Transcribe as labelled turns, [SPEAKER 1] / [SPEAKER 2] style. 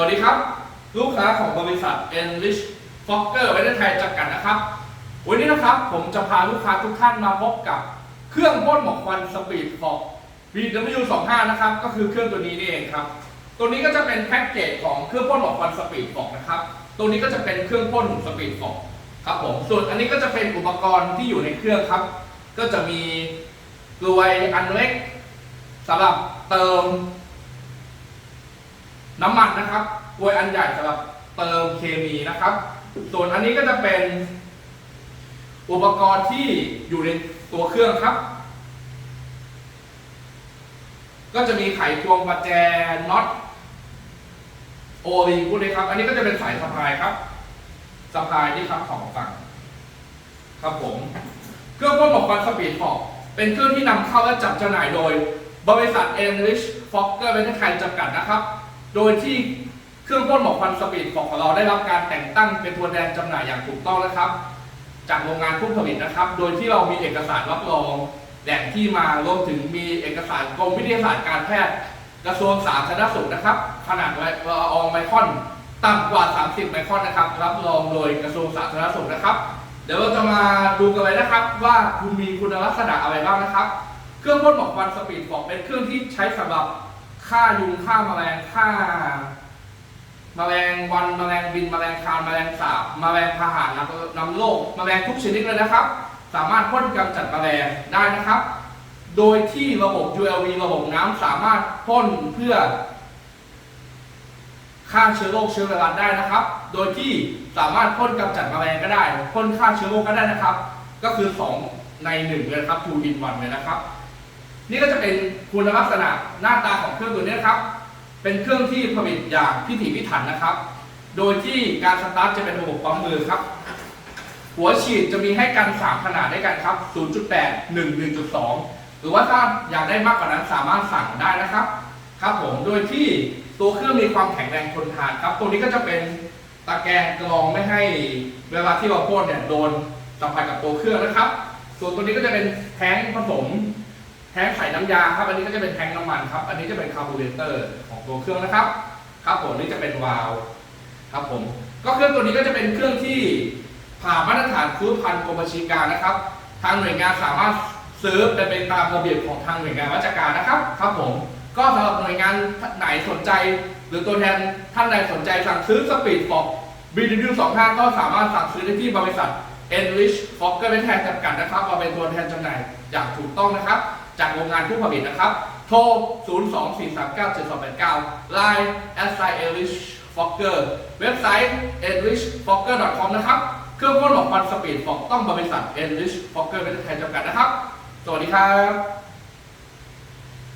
[SPEAKER 1] วัสดีครับ ลูกค้าของบริษัท Enrich Fokker ประเทศไทยจำกัดนะครับ วันนี้นะครับผมจะพาลูกค้าทุกท่านมาพบกับเครื่องพ่นหมอกควันสปีดฟอก BW25 นะครับ ก็คือเครื่องตัวนี้นี่เองครับ ตัวนี้ก็จะเป็นแพ็กเกจของเครื่องพ่นหมอกควันสปีดฟอกนะครับ ตัวนี้ก็จะเป็นเครื่องพ่นสปีดฟอกครับผม ส่วนอันนี้ก็จะเป็นอุปกรณ์ที่อยู่ในเครื่องครับ ก็จะมีกลวยอันเล็กสำหรับเติม น้ำมันนะครับกลวยอันใหญ่สำหรับเติมเคมีนะครับ ส่วนอันนี้ก็จะเป็น อุปกรณ์ที่อยู่ในตัวเครื่องครับ ก็จะมีไขควงประแจน็อตโอลิงพวกนี้ครับ อันนี้ก็จะเป็นสายสะพายครับสะพายนี่ครับของฝั่งครับผม เครื่องพ่นหมอกควันสปีดฟอกเป็นเครื่องที่นำเข้าและจัดจำหน่ายโดย บริษัท Enrich Fokker ประเทศไทยจำกัดนะครับ โดยที่เครื่องพ่นหมอกควันสปีดฟอกของเราได้รับการแต่งตั้งเป็นตัวแทนจำหน่ายอย่างถูกต้องนะครับ จากโรงงานผู้ผลิตนะครับ โดยที่เรามีเอกสารรับรองแหล่งที่มารวมถึงมีเอกสารกรมวิทยาศาสตร์การแพทย์กระทรวงสาธารณสุขนะครับ ขนาดละอองไมครอนต่ำกว่า 30 ไมครอนนะครับ รับรองโดยกระทรวงสาธารณสุขนะครับ เดี๋ยวเราจะมาดูกันเลยนะครับ ว่าคุณมีคุณลักษณะอะไรบ้างนะครับ เครื่องพ่นหมอกควันสปีดบอกเป็นเครื่องที่ใช้สำหรับ ฆ่ายุงฆ่าแมลงฆ่าแมลงวันแมลงบินแมลงคานแมลงสาบแมลงพาหะนำนำโรคแมลงทุกชนิดเลยนะครับ สามารถพ่นกำจัดแมลงได้นะครับ โดยที่ระบบ ULV ระบบน้ำสามารถพ่นเพื่อฆ่าเชื้อโรคเชื้อไวรัสได้นะครับ โดยที่สามารถพ่นกำจัดแมลงก็ได้พ่นฆ่าเชื้อโรคก็ได้นะครับ ก็คือ 2 ใน1เลยครับ 2 in 1เลยนะครับ นี่ก็จะเป็นคุณลักษณะหน้าตาของเครื่องตัวนี้นะครับ เป็นเครื่องที่ผลิตอย่างพิถีพิถันนะครับ โดยที่การสตาร์ทจะเป็นระบบปั๊มมือครับ หัวฉีดจะมีให้กัน 3 ขนาดด้วยกันครับ 0.8 1 1.2 หรือว่าถ้าอยากได้มากกว่านั้นสามารถสั่งได้นะครับ ครับผม โดยที่ตัวเครื่องมีความแข็งแรงทนทานครับตัวนี้ก็จะเป็นตะแกรงกรองไม่ให้เวลาที่เราพ่นเนี่ยโดนสัมผัสกับตัวเครื่องนะครับ ส่วนตัวนี้ก็จะเป็นแท้งผสม แท้งไขน้ำยาครับ อันนี้ก็จะเป็นแทงน้ำมันครับ อันนี้จะเป็นคาร์บูเรเตอร์ของตัวเครื่องนะครับ ครับผมนี่จะเป็นวาล์วครับผม ก็เครื่องตัวนี้ก็จะเป็นเครื่องที่ผ่านมาตรฐานคูพันกรมบัญชีการนะครับ ทางหน่วยงานสามารถซื้อเป็นไปตามระเบียบของทางหน่วยงานราชการนะครับ ครับผม ก็สำหรับหน่วยงานไหนสนใจ หรือตัวแทนท่านใดสนใจสั่งซื้อสปีดฟอก BW25 ก็สามารถสั่งซื้อได้ที่บริษัท Enrich Fokker เป็นแทนจำกัดนะครับมาเป็นตัวแทนจำหน่ายอย่างถูกต้องนะครับ จากโรงงานผู้ผลิตนะครับ โทร 024397289 Line s i e l i s h f o c k e r เว็บไซต์ e n r i c h f o c k e r c o m นะครับ เครื่องพ่นหมอกควันสปีดฟอกต้องบริษัท Enrich Fokker เป็นแทนจำกัดนะครับ สวัสดีครับ